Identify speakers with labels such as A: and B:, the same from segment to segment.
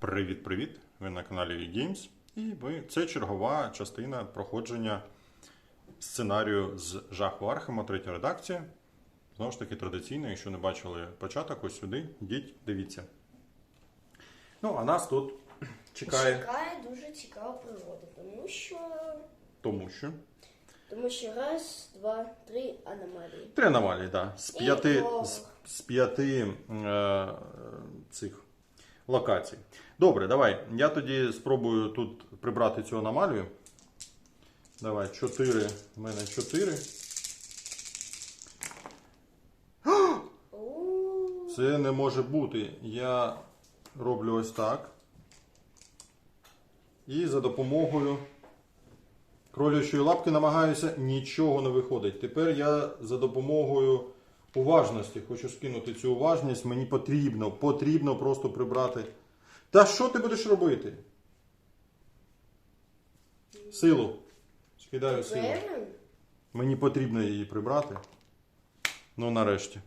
A: Привіт-привіт! Ви на каналі eGames. І ви, це чергова частина проходження сценарію з жаху Архема, третя редакція. Знову ж таки, традиційно, якщо не бачили початок, ось сюди, йдіть, дивіться. Ну, а нас тут чекає,
B: Чекає дуже цікава природа, тому що.
A: тому що.
B: Тому що раз, два, три аномалії.
A: Три аномалії, так. З п'яти, з, з п'яти е, цих локацій. Добре, давай. Я тоді спробую тут прибрати цю аномалію. Давай, чотири. У мене чотири.
B: У
A: Це не може бути. Я роблю ось так. І за допомогою кролячої лапки намагаюся, нічого не виходить. Тепер я за допомогою уважності хочу скинути цю уважність. Мені потрібно, потрібно просто прибрати. Та що ти будеш робити? Силу. Скидаю силу. Мені потрібно її прибрати. Ну, нарешті.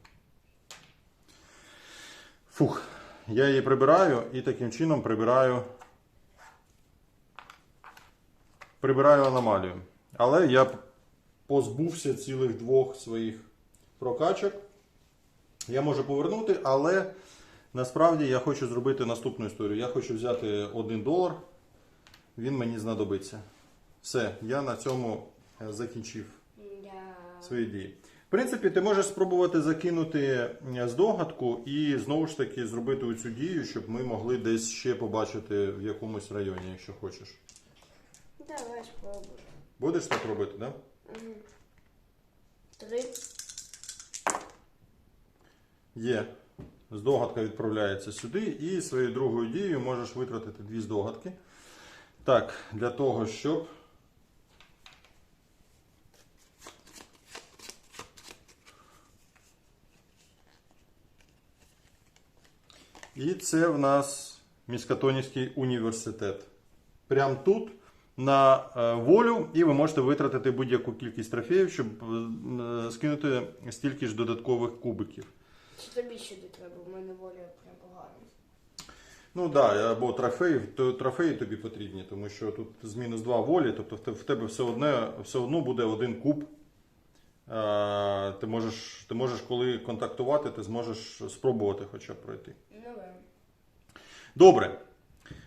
A: Фух. Я її прибираю і таким чином прибираю. Прибираю аномалію. Але я позбувся цілих двох своїх прокачок. Я можу повернути, але насправді я хочу зробити наступну історію. Я хочу взяти один долар. Він мені знадобиться. Все, я на цьому е, закінчив свої дії. В принципі, ти можеш спробувати закинути е, здогадку і знову ж таки зробити цю дію, щоб ми могли десь ще побачити в якомусь районі, якщо хочеш.
B: Давай спробуй.
A: Будеш так робити, так? Да?
B: Три.
A: Є. Здогадка відправляється сюди, і своєю другою дією можеш витратити дві здогадки. Так, для того, щоб. І це в нас Міскатонівський університет. Прямо тут на е, волю, і ви можете витратити будь-яку кількість трофеїв, щоб е, скинути стільки ж додаткових кубиків.
B: Чи тобі сюди треба? У мене воля прям погана.
A: Ну так, да, або трофеї, то трофеї тобі потрібні, тому що тут з мінус 2 волі, тобто в те- в тебе все, одне, все одно буде один куб. А, ти, можеш, ти можеш, коли контактувати, ти зможеш спробувати хоча б пройти.
B: Ну, да.
A: Добре.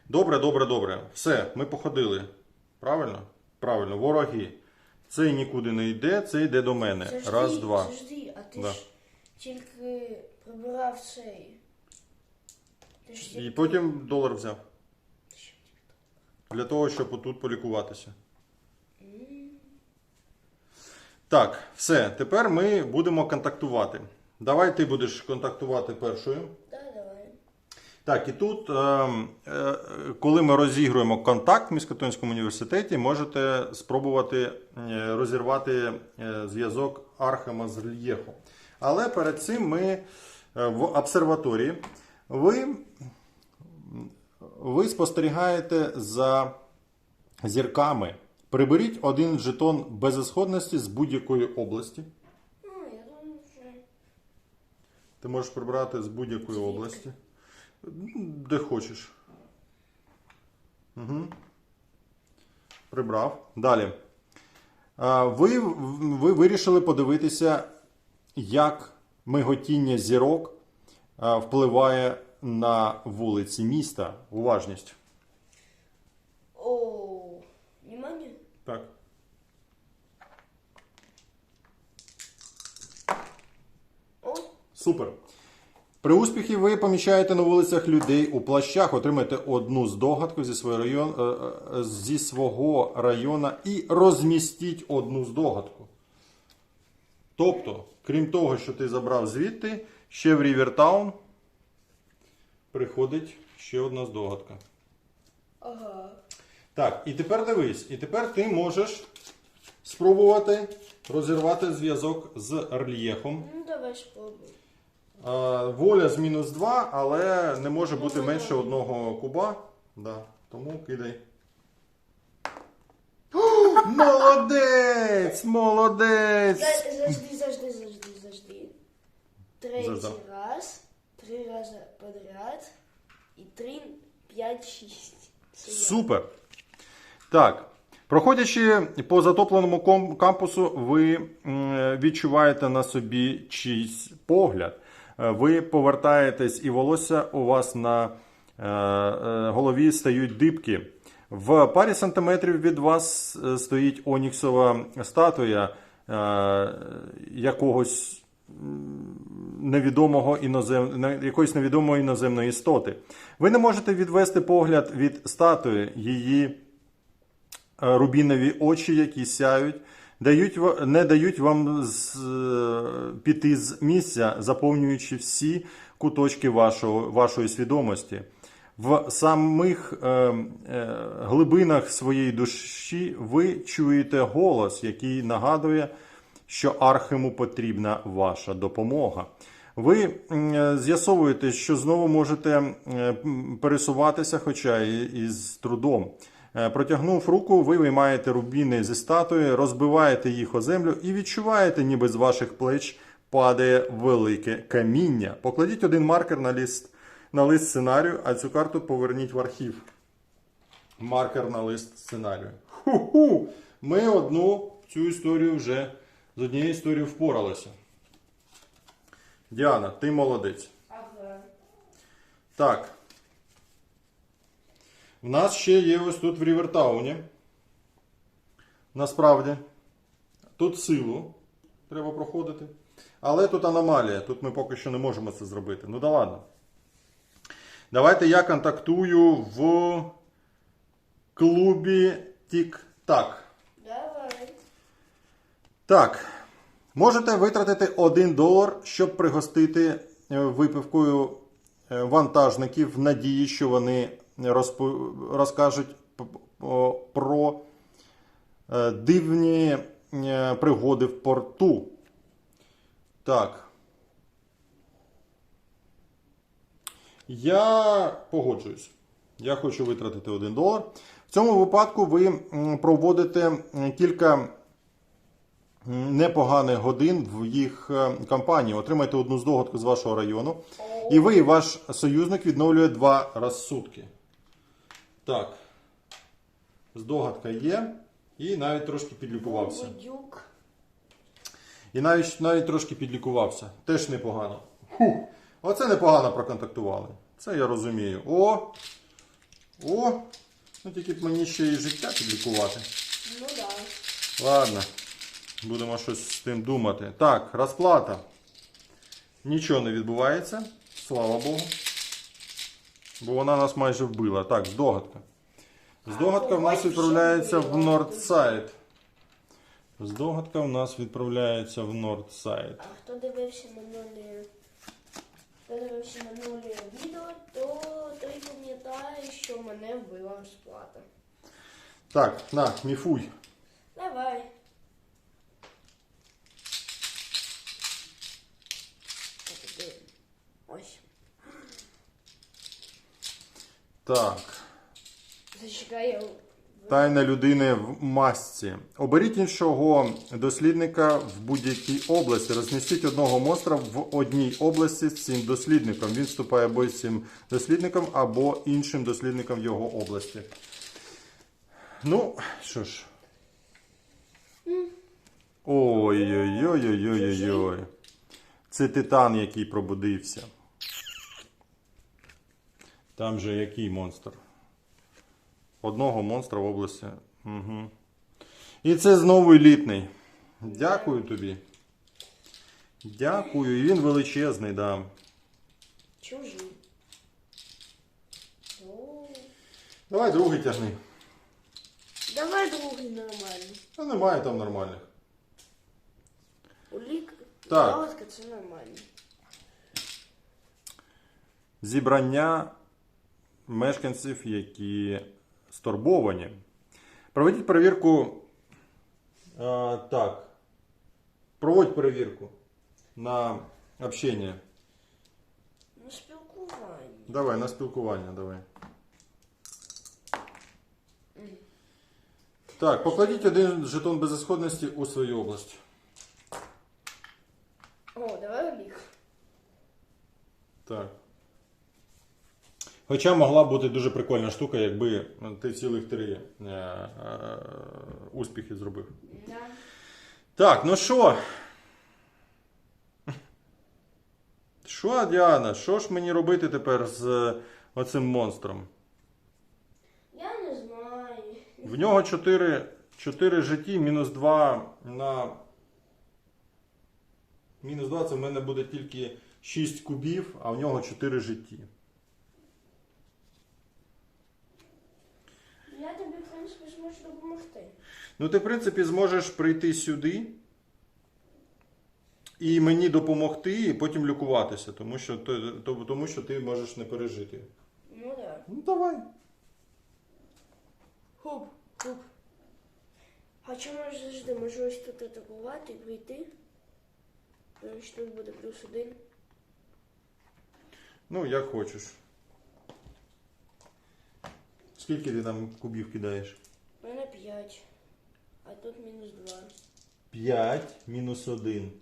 A: Добре, добре, добре. Все, ми походили. Правильно? Правильно, вороги. Цей нікуди не йде, цей йде до мене.
B: Завжди,
A: Раз, два.
B: Завжди, а ти
A: Да.
B: ж тільки прибирав цей.
A: І потім долар взяв. Для того, щоб отут полікуватися. Так, все. Тепер ми будемо контактувати. Давай ти будеш контактувати першою.
B: Да, давай.
A: Так, і тут, е, е, коли ми розігруємо контакт в Міскатонському університеті, можете спробувати е, розірвати е, зв'язок Архема з Рельєхом. Але перед цим ми е, в обсерваторії ви, ви спостерігаєте за зірками. Приберіть один жетон безісходності з будь-якої області.
B: Ну.
A: Ти можеш прибрати з будь-якої області. Де хочеш. Угу. Прибрав. Далі. Ви, ви вирішили подивитися, як миготіння зірок впливає на вулиці міста. Уважність.
B: О, внимание.
A: Так.
B: О,
A: Супер. При успіхі ви поміщаєте на вулицях людей у плащах, отримаєте одну здогадку зі свого район, е, е, зі свого району і розмістіть одну здогадку. Тобто, крім того, що ти забрав звідти, ще в Рівертаун приходить ще одна здогадка.
B: ага.
A: Так, і тепер дивись, і тепер ти можеш спробувати розірвати зв'язок з рельєфом.
B: Ну, давай спробуй.
A: А, Воля з мінус 2, але не може бути менше одного куба. Да. Тому кидай. О, молодець! Молодець!
B: За- Завжди, завжди, завжди, завжди. Третій
A: Завжди.
B: раз, три рази подряд і три, п'ять. 5-6.
A: Супер. Так. Проходячи по затопленому ком- кампусу, ви м, відчуваєте на собі чийсь погляд. Е, Ви повертаєтесь, і волосся у вас на е, е, голові стають дибки. В парі сантиметрів від вас е, стоїть оніксова статуя е, якогось невідомого інозем... якоїсь невідомої іноземної істоти. Ви не можете відвести погляд від статуї, її е, рубінові очі, які сяють, дають, не дають вам з, е, піти з місця, заповнюючи всі куточки вашого, вашої свідомості. В самих е, е, глибинах своєї душі ви чуєте голос, який нагадує, що Архиму потрібна ваша допомога. Ви е, з'ясовуєте, що знову можете пересуватися, хоча і із трудом. Е, Протягнув руку, ви виймаєте рубіни зі статуї, розбиваєте їх о землю і відчуваєте, ніби з ваших плеч падає велике каміння. Покладіть один маркер на лист, на лист сценарію, а цю карту поверніть в архів. Маркер на лист сценарію. Ху-ху! Ми одну цю історію вже з однією історією впоралися. Діана, ти молодець. Так. В нас ще є ось тут в Рівертауні. Насправді. Тут силу треба проходити. Але тут аномалія. Тут ми поки що не можемо це зробити. Ну да ладно. Давайте я контактую в клубі Тік-Так. Так, можете витратити 1 долар, щоб пригостити е, випивкою е, вантажників в надії, що вони розпо- розкажуть про е, дивні пригоди в порту. Так. Я погоджуюсь. Я хочу витратити 1 долар. В цьому випадку ви проводите кілька непоганих годин в їх е, кампанії. Отримайте одну здогадку з вашого району. І ви, і ваш союзник відновлює два розсудки. Так. Здогадка є. І навіть трошки підлікувався. І навіть, навіть трошки підлікувався. Теж непогано. Фух. Оце непогано проконтактували. Це я розумію. О! О! Ну тільки б мені ще і життя підлікувати.
B: Ну да.
A: Ладно. Будемо щось з тим думати. Так, розплата. Нічого не відбувається. Слава Богу. Бо вона нас майже вбила. Так, здогадка. Здогадка в нас відправляється в Нордсайд. Здогадка в нас відправляється в Нордсайд.
B: А хто дивився минулі, хто дивився минулі відео, то той пам'ятає, що мене вбила сплата.
A: Так, на, міфуй.
B: Давай. Ось.
A: Так.
B: Зачекай, я...
A: Тайна людини в масці. Оберіть іншого дослідника в будь-якій області. Розмістіть одного монстра в одній області з цим дослідником. Він вступає або з цим дослідником, або іншим дослідником в його області. Ну, що ж. Ой-ой-ой-ой-ой-ой. Це титан, який пробудився. Там же який монстр? Одного монстра в області. Угу. І це знову елітний. Дякую тобі. Дякую. І він величезний, да.
B: Чужий.
A: Давай другий тягни.
B: Давай другий нормальний.
A: Та немає там нормальних.
B: Улік.
A: Так.
B: Галочка це нормально.
A: Зібрання мешканців, які стурбовані. Проведіть перевірку. А, так. Проводь перевірку на общення.
B: Ну, спілкування.
A: Давай, на спілкування, давай. Так, покладіть один жетон безісходності у свою область.
B: О, давай улік.
A: Так. Хоча могла б бути дуже прикольна штука, якби ти цілих три е, е, успіхи зробив.
B: Да.
A: Так, ну що? Що, Діана, що ж мені робити тепер з е, оцим монстром?
B: Я не знаю.
A: В нього 4, 4 житті, мінус 2 на. Мінус 2 це в мене буде тільки 6 кубів, а в нього 4 житті.
B: Я тобі, в принципі, зможу допомогти.
A: Ну, ти, в принципі, зможеш прийти сюди і мені допомогти, і потім лікуватися, тому що, то- то- тому що ти можеш не пережити.
B: Ну да.
A: Ну, давай.
B: Хуп, хуп. А чому ж завжди можу ось тут атакувати і прийти? Значить тут буде плюс один.
A: Ну, як хочеш. Скільки ти там кубів кидаєш?
B: У мене 5. А тут мінус 2.
A: 5 мінус 1.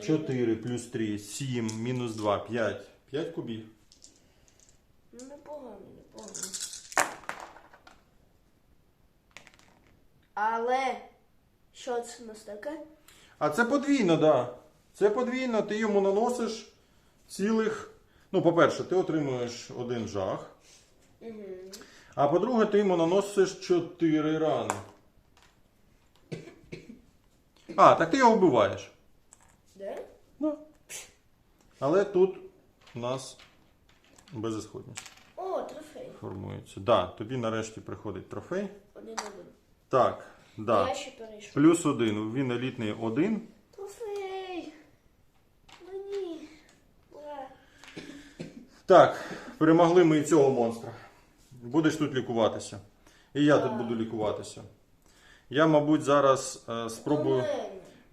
A: 4 плюс 3, 7 мінус 2, 5. 5 кубів.
B: Ну непогано, непогано. Але що це у нас таке?
A: А це подвійно, так. Да. Це подвійно, ти йому наносиш цілих. Ну, по-перше, ти отримуєш один жах.
B: Угу.
A: А по-друге, ти йому наносиш 4 рани. А, так ти його вбиваєш.
B: Де?
A: Да. Але тут у нас безісходність
B: О, трофей.
A: формується. Да, тобі нарешті приходить трофей.
B: Один один.
A: Так, да.
B: Я ще перейшов.
A: Плюс один. Він елітний один.
B: Трофей. Ну ні.
A: Так, перемогли ми і цього монстра. Будеш тут лікуватися. І я тут буду лікуватися. Я, мабуть, зараз е, спробую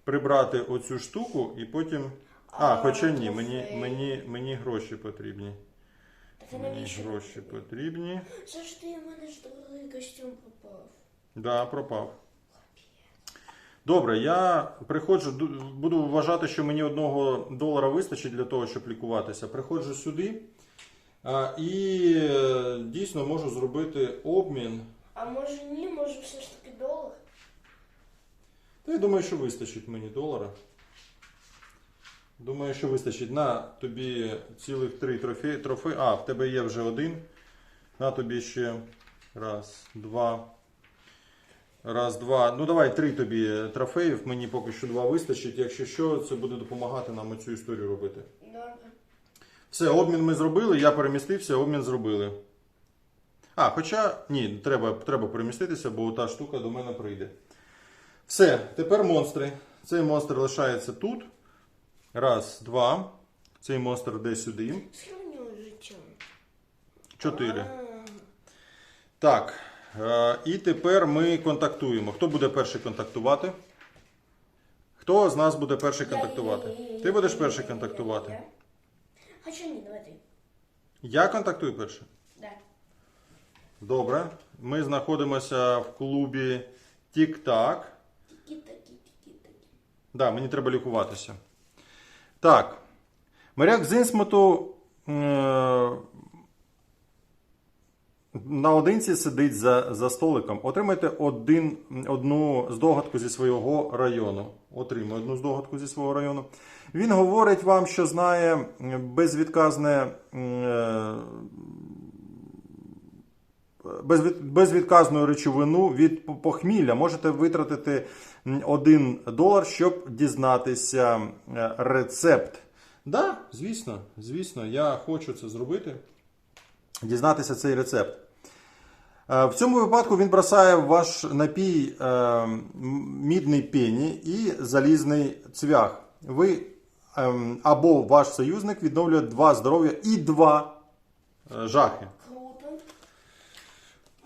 A: прибрати оцю штуку і потім. А, хоча ні, мені, мені, мені гроші потрібні.
B: Так
A: Мені
B: навіщо?
A: гроші потрібні.
B: Завжди в мене ж дорогий костюм попав.
A: Да, пропав. Добре, я приходжу, ду- буду вважати, що мені одного долара вистачить для того, щоб лікуватися. Приходжу сюди а, і е, дійсно можу зробити обмін.
B: А може ні, може все ж таки долар?
A: Та я думаю, що вистачить мені долара. Думаю, що вистачить. На тобі цілих три трофеї. трофеї. А, в тебе є вже один. На тобі ще раз, два. Раз, два. Ну давай три тобі трофеїв. Мені поки що два вистачить. Якщо що, це буде допомагати нам цю історію робити.
B: Добре.
A: Все, обмін ми зробили, я перемістився, обмін зробили. А, хоча ні, треба, треба переміститися, бо та штука до мене прийде. Все, тепер монстри. Цей монстр лишається тут. Раз, два. Цей монстр йде сюди. Чотири.
B: А,
A: Так. Е, і тепер ми контактуємо. Хто буде перший контактувати? Хто з нас буде перший контактувати? Ти будеш перший контактувати.
B: я. Хоча ні, давай ти.
A: Я контактую перший.
B: Да.
A: Добре. Ми знаходимося в клубі Тік-Так. Да, мені треба лікуватися. Так. Моряк з Інсмуту е- наодинці сидить за, за столиком. Отримайте один, одну здогадку зі свого району. Отримує одну здогадку зі свого району. Він говорить вам, що знає безвідказне. е, безвідказну речовину від похмілля можете витратити 1 долар, щоб дізнатися рецепт. Да, звісно, звісно, я хочу це зробити. Дізнатися цей рецепт. Е, В цьому випадку він бросає в ваш напій е, мідний пені і залізний цвях. Ви ем, або ваш союзник відновлює два здоров'я і два е, жахи.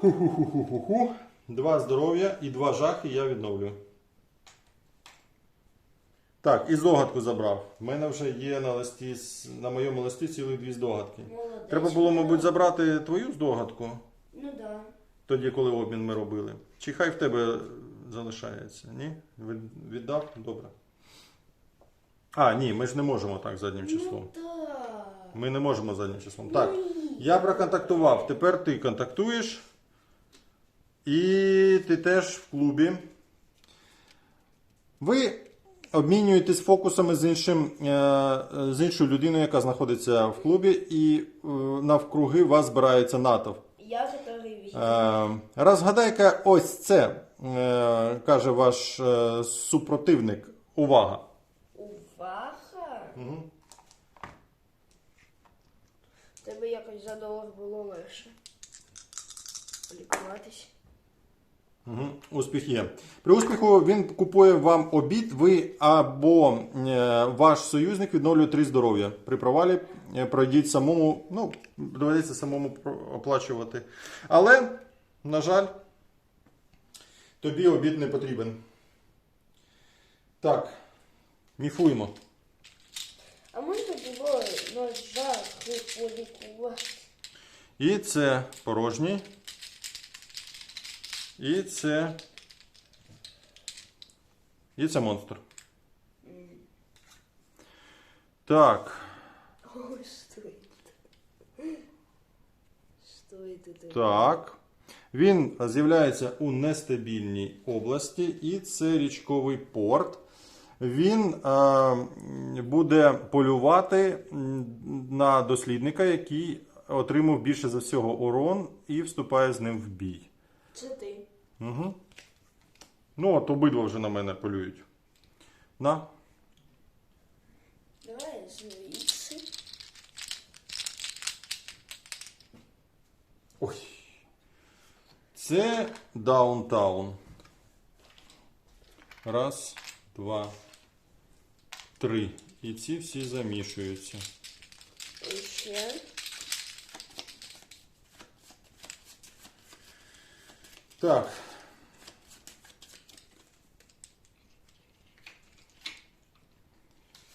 B: Круто.
A: Ху-ху-ху-ху-ху. Два здоров'я і два жахи я відновлю. Так, і здогадку забрав. У мене вже є на листі, на моєму листі цілих дві здогадки.
B: Молодець.
A: Треба було, мабуть, забрати твою здогадку,
B: Ну да.
A: тоді, коли обмін ми робили. Чи хай в тебе залишається? Ні? Віддав? Добре. А, ні, ми ж не можемо так заднім числом.
B: Ну так.
A: Ми не можемо заднім числом. Так.
B: Ну.
A: Я проконтактував. Тепер ти контактуєш. І ти теж в клубі. Ви обмінюєтесь фокусами з, іншим, е, з іншою людиною, яка знаходиться в клубі, і е, навкруги вас збирається натовп.
B: Я візьму.
A: Е, Розгадай-ка ось це, каже ваш супротивник. Увага!
B: Увага!
A: Угу.
B: Тебе якось за долар було легше. Лікуватись.
A: Угу. Успіх є. При успіху він купує вам обід, ви або е, ваш союзник відновлює три здоров'я. При провалі е, пройдіть самому, ну, доведеться самому оплачувати. Але, на жаль, тобі обід не потрібен. Так, міфуємо.
B: А можна було на жахи полікувати?
A: І це порожній. І це. І це монстр. Так.
B: Ой, стой. Стой тут.
A: Так. Він з'являється у нестабільній області, і це річковий порт. Він е, буде полювати на дослідника, який отримав більше за всього урон і вступає з ним в бій.
B: Це ти.
A: Угу. Ну, от обидва вже на мене полюють. На.
B: Давай звідси.
A: Ой. Це даунтаун. Раз, два, три. І ці всі замішуються.
B: І ще.
A: Так.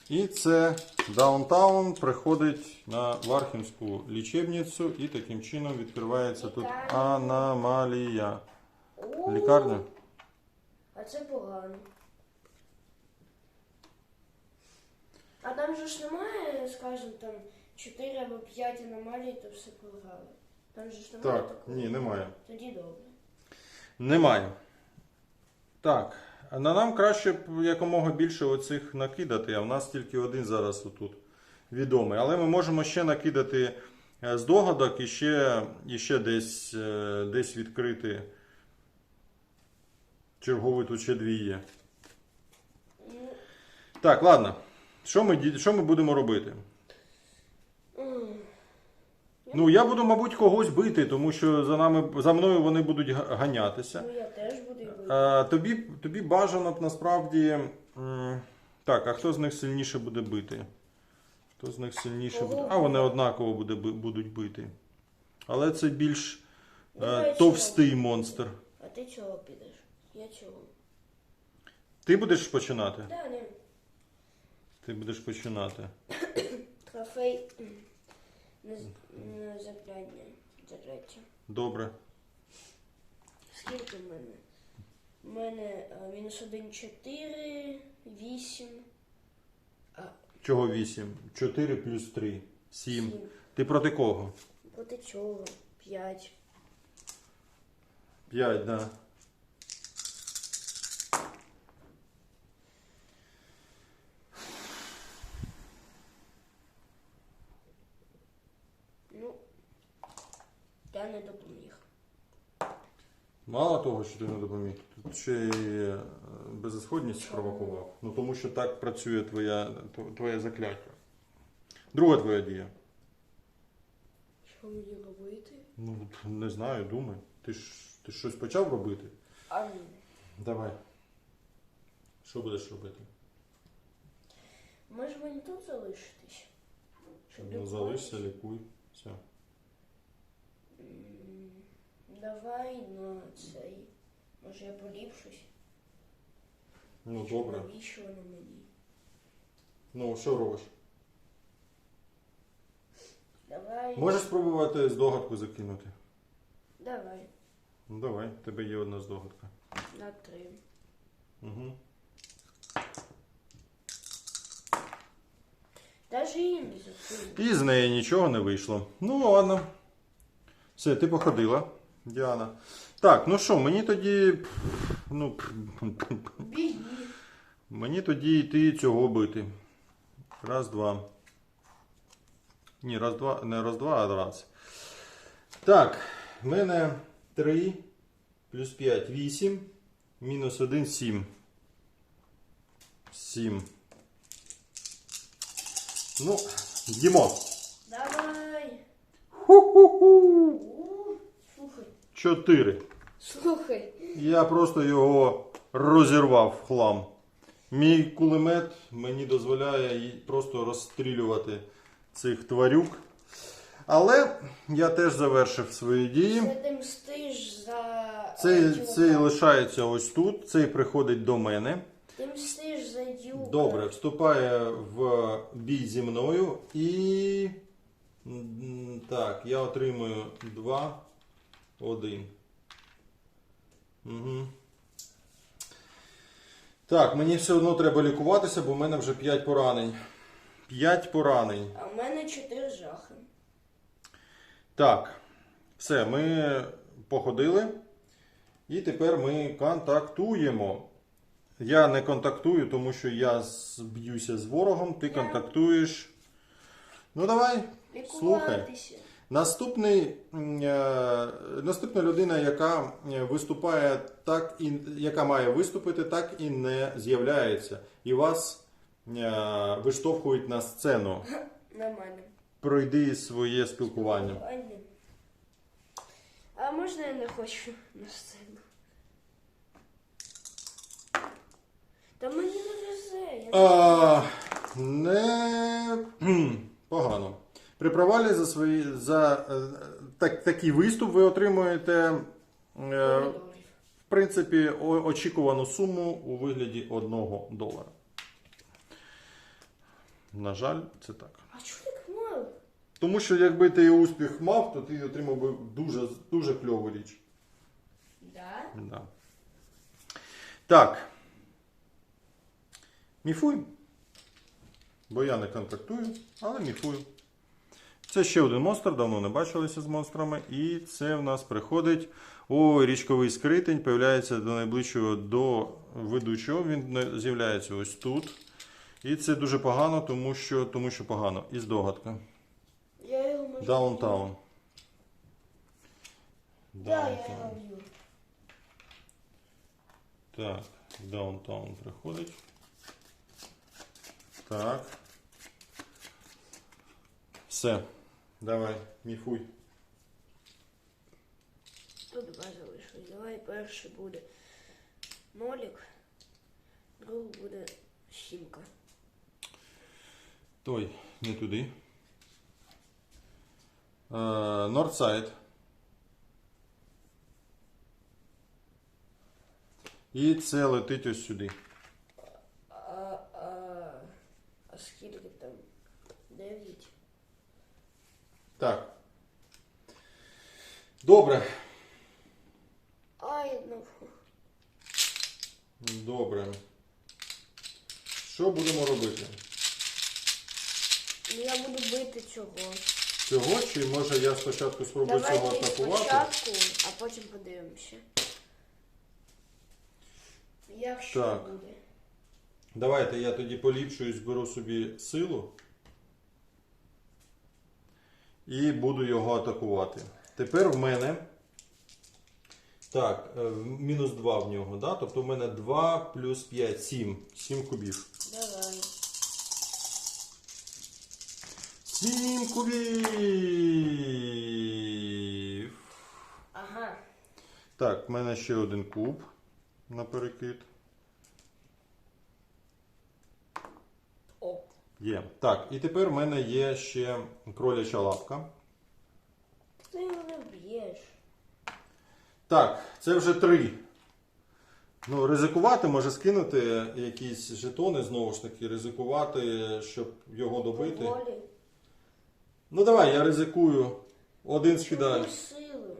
A: І це даунтаун приходить на Вархівську лічебницю і таким чином відкривається тут аномалія. Лікарня?
B: А це погано. А там же ж немає, скажімо, там 4 або 5 аномалій, то все програли. Там же ж немає
A: Так,
B: такого.
A: ні, немає.
B: Тоді добре.
A: Немає. Так. На нам краще б якомога більше оцих накидати, а в нас тільки один зараз отут відомий. Але ми можемо ще накидати е, здогадок і ще, і ще десь, е, десь відкрити. Черговий тут ще дві є.
B: Ну,
A: Так, ладно. Що ми, що ми будемо робити? Ну, я буду, мабуть, когось бити, тому що за, нами, за мною вони будуть га- ганятися.
B: ну я теж буду робити.
A: А, тобі, тобі бажано б насправді. м, Так, а хто з них сильніше буде бити? Хто з них сильніше
B: Кого?
A: буде? А вони однаково буде, би- будуть бити. Але це більш е, товстий
B: чого?
A: монстр.
B: А ти чого підеш? Я чого?
A: Ти будеш починати?
B: Да, не.
A: Ти будеш починати.
B: Трофей м, не, з- не закляння. Закляття.
A: Добре.
B: Скільки в мене? У мене е, мінус 1, 4, 8,
A: Чого 8? 4 плюс 3. 7.
B: 7.
A: Ти проти кого?
B: Проти чого? 5.
A: 5, да.
B: Ну, я не допоміг.
A: Мало того, що ти не допоміг, тут ще й е, безісходність спровокував. Ну тому що так працює твоя, твоє закляття. Друга твоя дія.
B: Що мені робити?
A: Ну, не знаю, думай. Ти ж ти ж щось почав робити?
B: А ні.
A: Давай. Що будеш робити?
B: Може мені тут залишитись? Щоб
A: Ну,
B: лікуватись?
A: залишся, лікуй. Все.
B: М, Давай на цей. Може я поліпшусь?
A: Ну, добре.
B: Навіщо воно мені?
A: Ну, що робиш?
B: Давай.
A: Можеш спробувати здогадку закинути?
B: Давай.
A: Ну, давай, в тебе є одна здогадка.
B: На три.
A: Угу.
B: Даже і не закрили.
A: І з неї нічого не вийшло. Ну, ладно. Все, ти походила, Діана. Так, ну що, мені тоді. Ну,
B: Біги.
A: мені тоді йти цього бити. Раз, два. Ні, раз, два, не раз, два, а раз. Так, в мене 3 плюс 5, 8. Мінус 1, 7. 7. Ну, їмо.
B: Давай.
A: Ху-ху-ху.
B: У, Слухай.
A: 4.
B: Слухай.
A: Я просто його розірвав в хлам. Мій кулемет мені дозволяє просто розстрілювати цих тварюк. Але я теж завершив свої дії.
B: Це ти мстиш за
A: Цей, цей лишається ось тут, цей приходить до мене.
B: Ти мстиш за Дюка.
A: Добре, вступає в бій зі мною і. Так, я отримую 2, 1. Угу. Так, мені все одно треба лікуватися, бо в мене вже 5 поранень. 5 поранень.
B: А в мене чотири жахи.
A: Так, все, ми походили. І тепер ми контактуємо. Я не контактую, тому що я зб'юся з ворогом, ти контактуєш. Ну давай, слухай. Наступний, е, наступна людина, яка е, виступає так і яка має виступити, так і не з'являється. І вас е, виштовхують на сцену.
B: Нормально.
A: Пройди своє спілкування.
B: А можна я не хочу на сцену? Та мені не везе. Я не-
A: А, не кхм, погано. При провалі за свої за е, так, такий виступ ви отримуєте е, в принципі очікувану суму у вигляді 1 долара. На жаль, це так.
B: А чого так мало?
A: Тому що якби ти успіх мав, то ти отримав би дуже, дуже кльову річ.
B: Да?
A: Да. Так. Міфуй. Бо я не контактую, але міфую. Це ще один монстр, давно не бачилися з монстрами. І це в нас приходить. О, річковий скритень появляється до найближчого до ведучого. Він з'являється ось тут. І це дуже погано, тому що, тому що погано. І здогадка.
B: Я його можу.
A: Даунтаун.
B: Да, я його б'ю.
A: Так, даунтаун приходить. Так. Все. Давай, міфуй.
B: Тут два залишилось. Давай перший буде нолік, другий буде сімка.
A: Той, не туди. Нордсайд. І це летить ось сюди.
B: А, а, а скільки там? Дев'ять.
A: Так. Добре.
B: Ай, ну.
A: Добре. Що будемо робити?
B: Ну, Я буду бити цього.
A: Цього чи може я спочатку спробую цього
B: Давайте
A: атакувати?
B: спочатку, а потім подивимося. Якщо
A: Так.
B: буде.
A: Давайте я тоді поліпшую, зберу собі силу і буду його атакувати. Тепер в мене. Так, е, мінус 2 в нього, да? тобто в мене 2 плюс 5, 7. 7 кубів.
B: Давай.
A: 7 кубів!
B: Ага.
A: Так, в мене ще один куб на перекид.
B: О.
A: Є. Так, і тепер в мене є ще кроляча лапка.
B: Ти його не вб'єш.
A: Так, це вже три. Ну, ризикувати, може скинути якісь жетони, знову ж таки, ризикувати, щоб його добити.
B: Поволі.
A: Ну давай, я ризикую. Один скидаю.
B: Сили?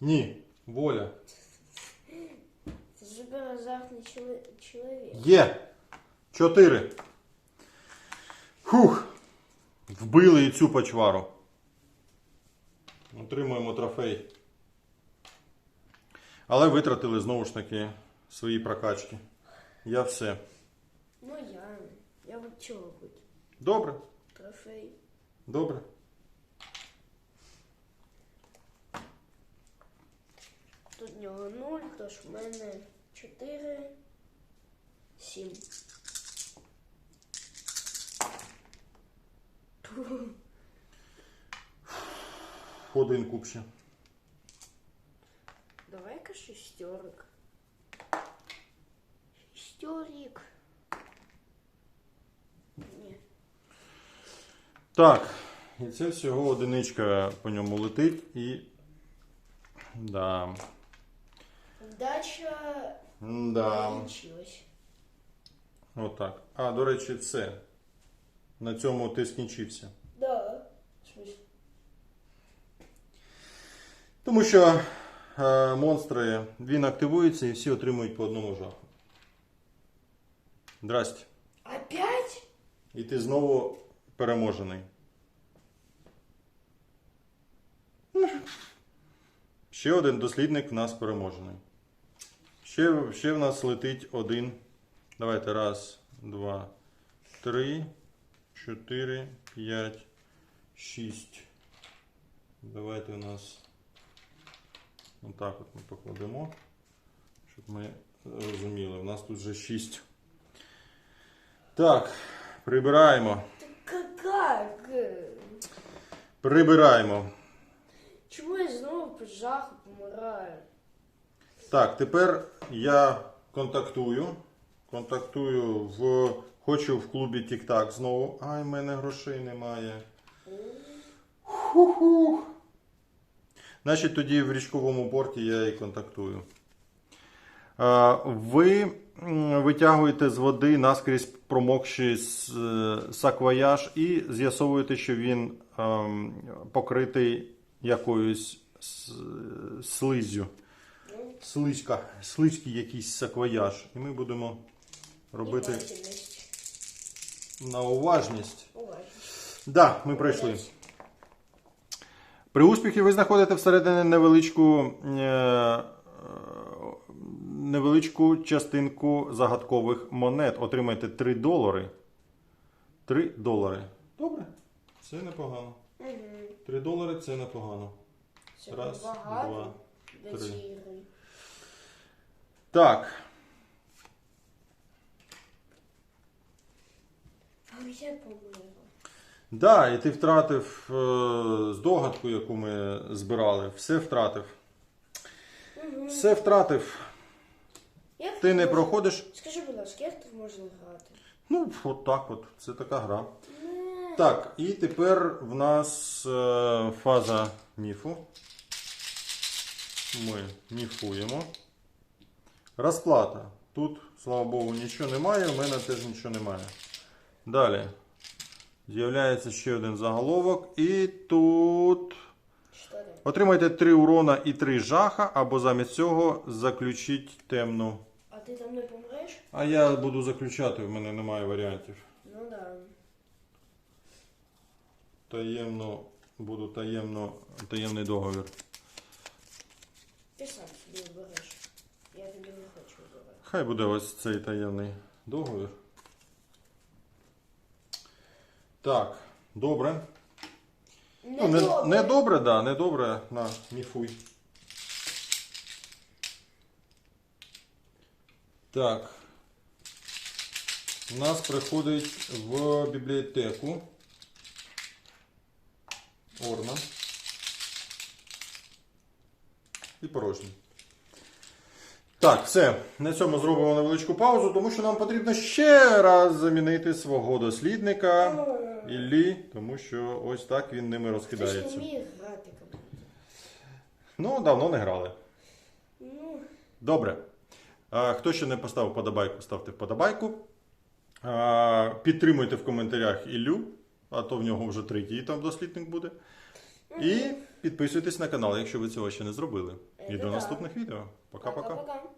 A: Ні, воля.
B: Це ж чоловік.
A: Є! Чотири. Хух. Вбили і цю почвару. Отримуємо трофей. Але витратили знову ж таки свої прокачки. Я все.
B: Ну я. Я от чого хоч.
A: Добре,
B: Трофей.
A: добре.
B: Тут в нього 0, тож в мене 4, 7.
A: Один куб ще.
B: Давай-ка шестерик. Шестерик. Ні.
A: Так, і це всього одиничка по ньому летить і. Да.
B: Дача
A: Да.
B: закінчилась.
A: Отак. А, до речі, все. На цьому ти скінчився.
B: Да.
A: Тому що е, монстри він активується і всі отримують по одному жаху. Здрасте.
B: Опять?
A: І ти знову переможений. Ще один дослідник в нас переможений. Ще, ще в нас летить один. Давайте раз, два, три, чотири, п'ять, шість. Давайте у нас отак от ми покладемо, щоб ми розуміли. У нас тут вже шість. Так, прибираємо.
B: Так?
A: Прибираємо.
B: Чому я знову під жаху помираю?
A: Так, тепер я контактую. Контактую в. Хочу в клубі TikTok знову. Ай, в мене грошей немає. Ху-ху. Значить, тоді в річковому порті я і контактую. Ви витягуєте з води наскрізь промокший е, саквояж і з'ясовуєте, що він ем, покритий якоюсь с- слиззю. Слизька, слизький якийсь саквояж. І ми будемо робити. На уважність.
B: Уважність.
A: Да, ми пройшли. При успіхі ви знаходите всередині невеличку, е, невеличку частинку загадкових монет. Отримаєте 3 долари. 3 долари. Добре. Це непогано.
B: Угу.
A: 3 долари це непогано. Раз, два, три. Так.
B: Я.
A: Да, і ти втратив е, здогадку, яку ми збирали. Все втратив.
B: Угу.
A: Все втратив.
B: Як
A: Ти не
B: можна-
A: проходиш.
B: Скажи, будь ласка, як тут можна грати?
A: Ну, от так от. Це така гра.
B: Не.
A: Так, і тепер в нас е, фаза міфу. Ми міфуємо. Розплата. Тут, слава Богу, нічого немає, у мене теж нічого немає. Далі. З'являється ще один заголовок. І тут. Отримайте 3 урона і 3 жаха, або замість цього заключіть темну.
B: А ти там не помреш?
A: А я буду заключати, в мене немає варіантів.
B: Ну да.
A: Таємно, буду таємно, таємний договір.
B: Ти сам собі вибереш. Я тобі не хочу вибирати.
A: Хай буде ось цей таємний договір. Так, добре. Ну, не,
B: добре.
A: не добре, да, не добре. На, міфуй. Так. У нас приходить в бібліотеку. Орна. І порожній. Так, все. На цьому зробимо невеличку паузу, тому що нам потрібно ще раз замінити свого дослідника Іллі, тому що ось так він ними
B: Ти ж не
A: розкидається.
B: вмієш грати комп'ютер.
A: Ну, давно не грали.
B: Ну,
A: Добре. А, хто ще не поставив подобайку, ставте вподобайку. А, підтримуйте в коментарях Іллю, а то в нього вже третій там дослідник буде. І підписуйтесь на канал, якщо ви цього ще не зробили. І до
B: Е, да.
A: наступних відео. Пока-пока.
B: пока-пока.